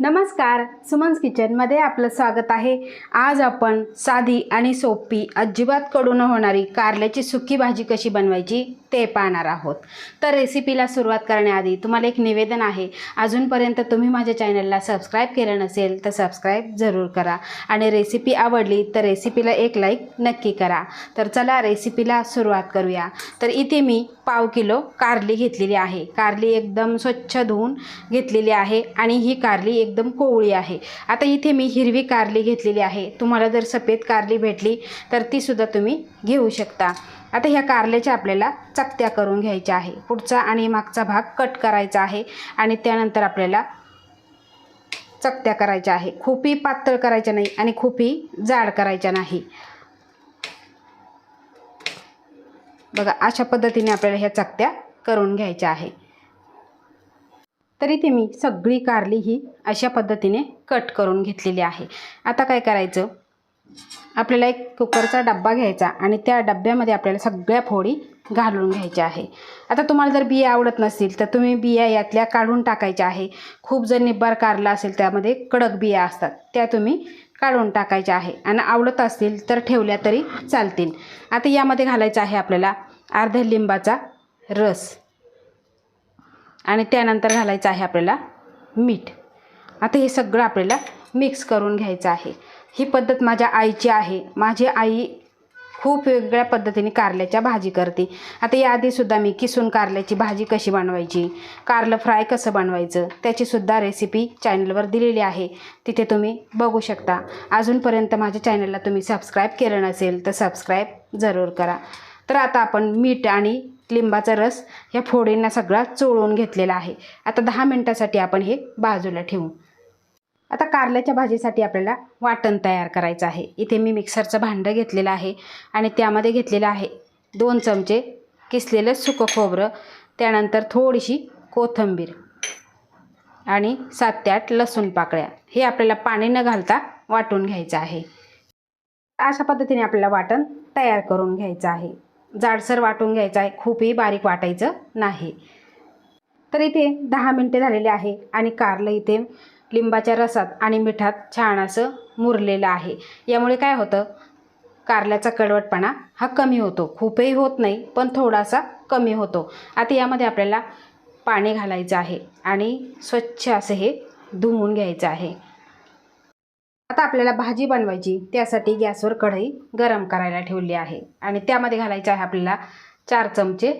नमस्कार सुमन्स किचनमध्ये आपलं स्वागत आहे. आज आपण साधी आणि सोपी अजिबात कडू न होणारी कारल्याची सुकी भाजी कशी बनवायची ते पाहणार आहोत. तर रेसिपीला सुरुवात करण्याआधी तुम्हाला एक निवेदन आहे. अजूनपर्यंत तुम्ही माझ्या चॅनलला सबस्क्राईब केलं नसेल तर सबस्क्राईब जरूर करा. आणि रेसिपी आवडली तर रेसिपीला एक लाईक नक्की करा. तर चला रेसिपीला सुरुवात करूया. तर इथे मी पाव किलो कारली घेतलेली आहे. कारली एकदम स्वच्छ धुवून घेतलेली आहे आणि ही कारली एकदम कोवळी आहे. आता इथे मी हिरवी कारली घेतलेली आहे. तुम्हाला जर सफेद कारली भेटली तर तीसुद्धा तुम्ही घेऊ शकता. आता ह्या कारल्याच्या आपल्याला चकत्या करून घ्यायच्या आहे. पुढचा आणि मागचा भाग कट करायचा आहे आणि त्यानंतर आपल्याला चकत्या करायच्या आहे. खूपही पातळ करायच्या नाही आणि खूपही जाड करायच्या नाही. बघा अशा पद्धतीने आपल्याला ह्या चकत्या करून घ्यायच्या आहे. तर इथे मी सगळी कारली ही अशा पद्धतीने कट करून घेतलेली आहे. आता काय करायचं? आपल्याला एक कुकरचा डब्बा घ्यायचा आणि त्या डब्यामध्ये आपल्याला सगळ्या फोडी घालून घ्यायच्या आहे. आता तुम्हाला जर बिया आवडत नसतील तर तुम्ही बिया यातल्या काढून टाकायच्या आहे. खूप जर निब्बार कारला असेल त्यामध्ये कडक बिया असतात त्या तुम्ही काढून टाकायच्या आहे. आणि आवडत असतील तर ठेवल्या तरी चालतील. आता यामध्ये घालायचं आहे आपल्याला अर्ध्या लिंबाचा रस. आणि त्यानंतर घालायचं आहे आपल्याला मीठ. आता हे सगळं आपल्याला मिक्स करून घ्यायचं आहे. ही पद्धत माझ्या आईची आहे. माझी आई खूप वेगवेगळ्या पद्धतीने कारल्याच्या भाजी करते. आता याआधीसुद्धा मी किसून कारल्याची भाजी कशी बनवायची कारलं फ्राय कसं बनवायचं त्याचीसुद्धा रेसिपी चॅनलवर दिलेली आहे. तिथे तुम्ही बघू शकता. अजूनपर्यंत माझ्या चॅनलला तुम्ही सबस्क्राईब केलं नसेल तर सबस्क्राईब जरूर करा. तर आता आपण मीठ आणि लिंबाचा रस ह्या फोडींना सगळा चोळून घेतलेला आहे. आता दहा मिनटासाठी आपण हे बाजूला ठेवू. आता कारल्याच्या भाजीसाठी आपल्याला वाटण तयार करायचं आहे. इथे मी मिक्सरचं भांडं घेतलेलं आहे आणि त्यामध्ये घेतलेलं आहे दोन चमचे किसलेलं सुकं खोबरं त्यानंतर थोडीशी कोथिंबीर आणि सात ते आठ लसूण पाकळ्या. हे आपल्याला पाणी न घालता वाटून घ्यायचं आहे. अशा पद्धतीने आपल्याला वाटण तयार करून घ्यायचं आहे. जाडसर वाटून घ्यायचं आहे. खूपही बारीक वाटायचं नाही. तर इथे दहा मिनटे झालेले आहे आणि कारलं इथे लिंबाच्या रसात आणि मिठात छान असं मुरलेलं आहे. यामुळे काय होतं? कारल्याचा कडवटपणा हा कमी होतो. खूपही होत नाही पण थोडासा कमी होतो. आता यामध्ये आपल्याला पाणी घालायचं आहे आणि स्वच्छ असं हे धुवून घ्यायचं आहे. आता आपल्याला भाजी बनवायची त्यासाठी गॅसवर कढई गरम करायला ठेवली आहे. आणि त्यामध्ये घालायचं आहे आपल्याला चार चमचे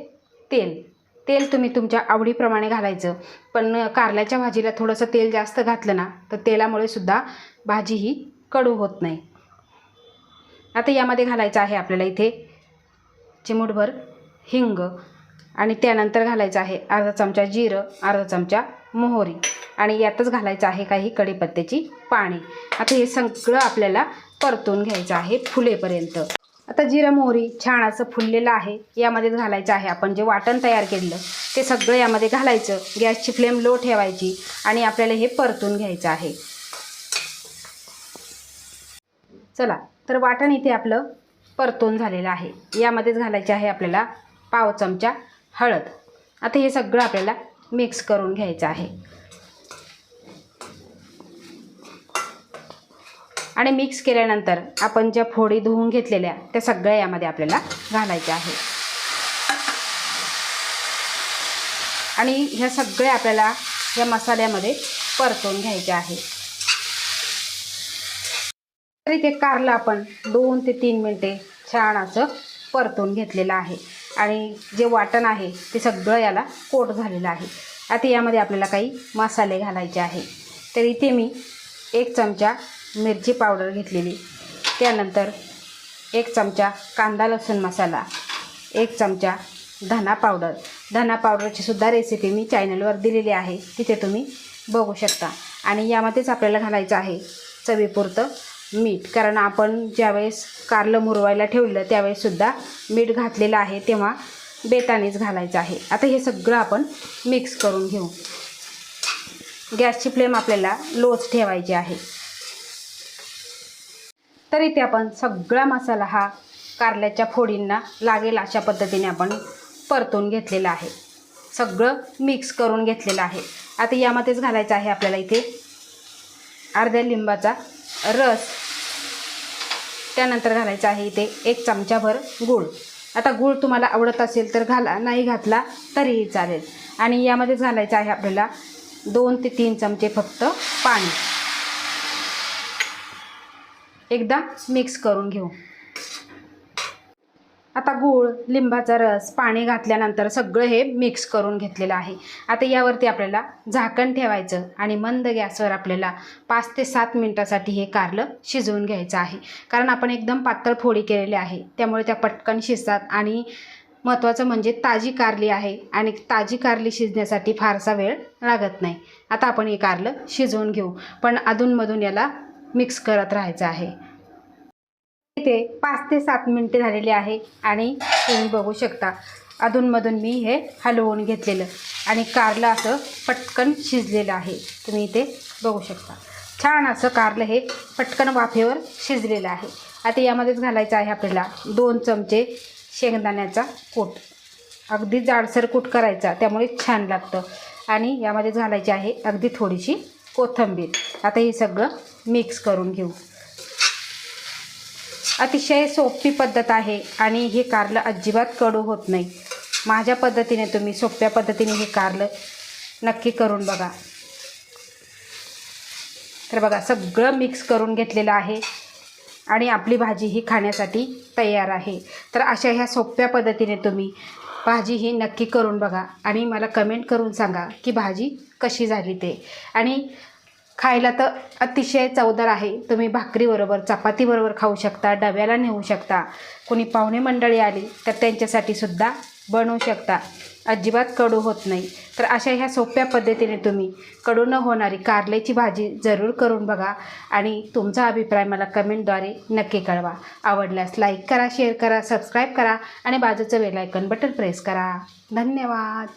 तेल. तेल तुम्ही तुमच्या आवडीप्रमाणे घालायचं. पण कारल्याच्या भाजीला थोडंसं तेल जास्त घातलं ना तर तेलामुळे सुद्धा भाजी ही कडू होत नाही. आता यामध्ये घालायचं आहे आपल्याला इथे चिमूटभर हिंग आणि त्यानंतर घालायचं आहे अर्धा चमचा जिरं अर्धा चमचा मोहरी. आणि यातच घालायचं आहे काही कढीपत्त्याची पाणी आता हे सगळं आपल्याला परतून घ्यायचं आहे फुलेपर्यंत. आता जिरं मोहरी छान असं फुललेलं आहे. यामध्येच घालायचं आहे आपण जे वाटण तयार केलेलं ते सगळं यामध्ये घालायचं. गॅसची फ्लेम लो ठेवायची आणि आपल्याला हे परतून घ्यायचं आहे. चला तर वाटण इथे आपलं परतून झालेलं आहे. यामध्येच घालायचे आहे आपल्याला पाव चमचा हळद. आता हे सगळं आपल्याला मिक्स करून घ्यायचं आहे. आणि मिक्स केल्यानंतर आपण ज्या फोडी धुवून घेतलेल्या त्या सगळ्या यामध्ये आपल्याला घालायच्या आहे आणि ह्या सगळ्या आपल्याला या मसाल्यामध्ये परतून घ्यायच्या आहे तर इथे कारलं आपण दोन ते तीन मिनटे छान असं परतून घेतलेलं आहे. आणि जे वाटण आहे ते सगळं याला कोट झालेलं आहे. आता यामध्ये आपल्याला काही मसाले घालायचे आहे. तर इथे मी एक चमचा मिरची पावडर घेतलेली. त्यानंतर एक चमचा कांदा लसूण मसाला एक चमचा धना पावडर. धना पावडरची सुद्धा रेसिपी मी चॅनलवर दिलेली आहे. तिथे तुम्ही बघू शकता. आणि यामध्येच आपल्याला घालायचं आहे चवीपुरतं मीठ. कारण आपण ज्यावेळेस कारलं मुरवायला ठेवलं त्यावेळेससुद्धा मीठ घातलेलं आहे तेव्हा बेतानेच घालायचं आहे. आता हे सगळं आपण मिक्स करून घेऊ. गॅसची फ्लेम आपल्याला लोच ठेवायची आहे. तर इथे आपण सगळा मसाला हा कारल्याच्या फोडींना लागेल अशा पद्धतीने आपण परतून घेतलेला आहे. सगळं मिक्स करून घेतलेलं आहे. आता यामध्येच घालायचं आहे आपल्याला इथे अर्ध्या लिंबाचा रस. त्यानंतर घालायचं आहे इथे एक चमचाभर गूळ. आता गूळ तुम्हाला आवडत असेल तर घाला नाही घातला तरीही चालेल. आणि यामध्येच घालायचं आहे आपल्याला दोन ते तीन चमचे फक्त पाणी. एकदा मिक्स करून घेऊ. आता गूळ लिंबाचा रस पाणी घातल्यानंतर सगळं हे मिक्स करून घेतलेलं आहे. आता यावरती आपल्याला झाकण ठेवायचं आणि मंद गॅसवर आपल्याला पाच ते सात मिनटासाठी हे कारलं शिजवून घ्यायचं आहे. कारण आपण एकदम पातळ फोडी केलेली आहे. त्यामुळे त्या पटकन शिजतात आणि महत्त्वाचं म्हणजे ताजी कारली आहे आणि ताजी कारली शिजण्यासाठी फारसा वेळ लागत नाही. आता आपण हे कारलं शिजवून घेऊ. पण अधूनमधून याला मिक्स करत राहायचं आहे. इथे पाच ते सात मिनटे झालेली आहे आणि तुम्ही बघू शकता. अधूनमधून मी हे हलवून घेतलेलं आणि कारलं असं पटकन शिजलेलं आहे. तुम्ही इथे बघू शकता. छान असं कारलं हे पटकन वाफेवर शिजलेलं आहे. आता यामध्येच घालायचं आहे आपल्याला दोन चमचे शेंगदाण्याचा कूट. अगदी जाडसर कूट करायचा त्यामुळे छान लागतं. आणि यामध्येच घालायची आहे अगदी थोडीशी कोथिंबीर. आता हे सगळं मिक्स करून घेऊ. अतिशय सोपी पद्धत आहे आणि हे कारलं अजिबात कडू होत नाही. माझ्या पद्धतीने तुम्ही सोप्या पद्धतीने हे कारलं नक्की करून बघा. तर बघा सगळं मिक्स करून घेतलेलं आहे आणि आपली भाजी ही खाण्यासाठी तयार आहे. तर अशा ह्या सोप्या पद्धतीने तुम्ही भाजी ही नक्की करून बघा आणि मला कमेंट करून सांगा की भाजी कशी झाली ते. आणि खायला तर अतिशय चवदार आहे. तुम्ही भाकरीबरोबर चपातीबरोबर खाऊ शकता डब्याला नेऊ शकता. कोणी पाहुणे मंडळी आली तर त्यांच्यासाठी सुद्धा बनवू शकता. अजिबात कडू होत नाही. तर अशा ह्या सोप्या पद्धतीने तुम्ही कडू न होणारी कारल्याची भाजी जरूर करून बघा आणि तुमचा अभिप्राय मला कमेंटद्वारे नक्की कळवा. आवडल्यास लाईक करा शेअर करा सबस्क्राईब करा आणि बाजूचं बेल बटन प्रेस करा. धन्यवाद.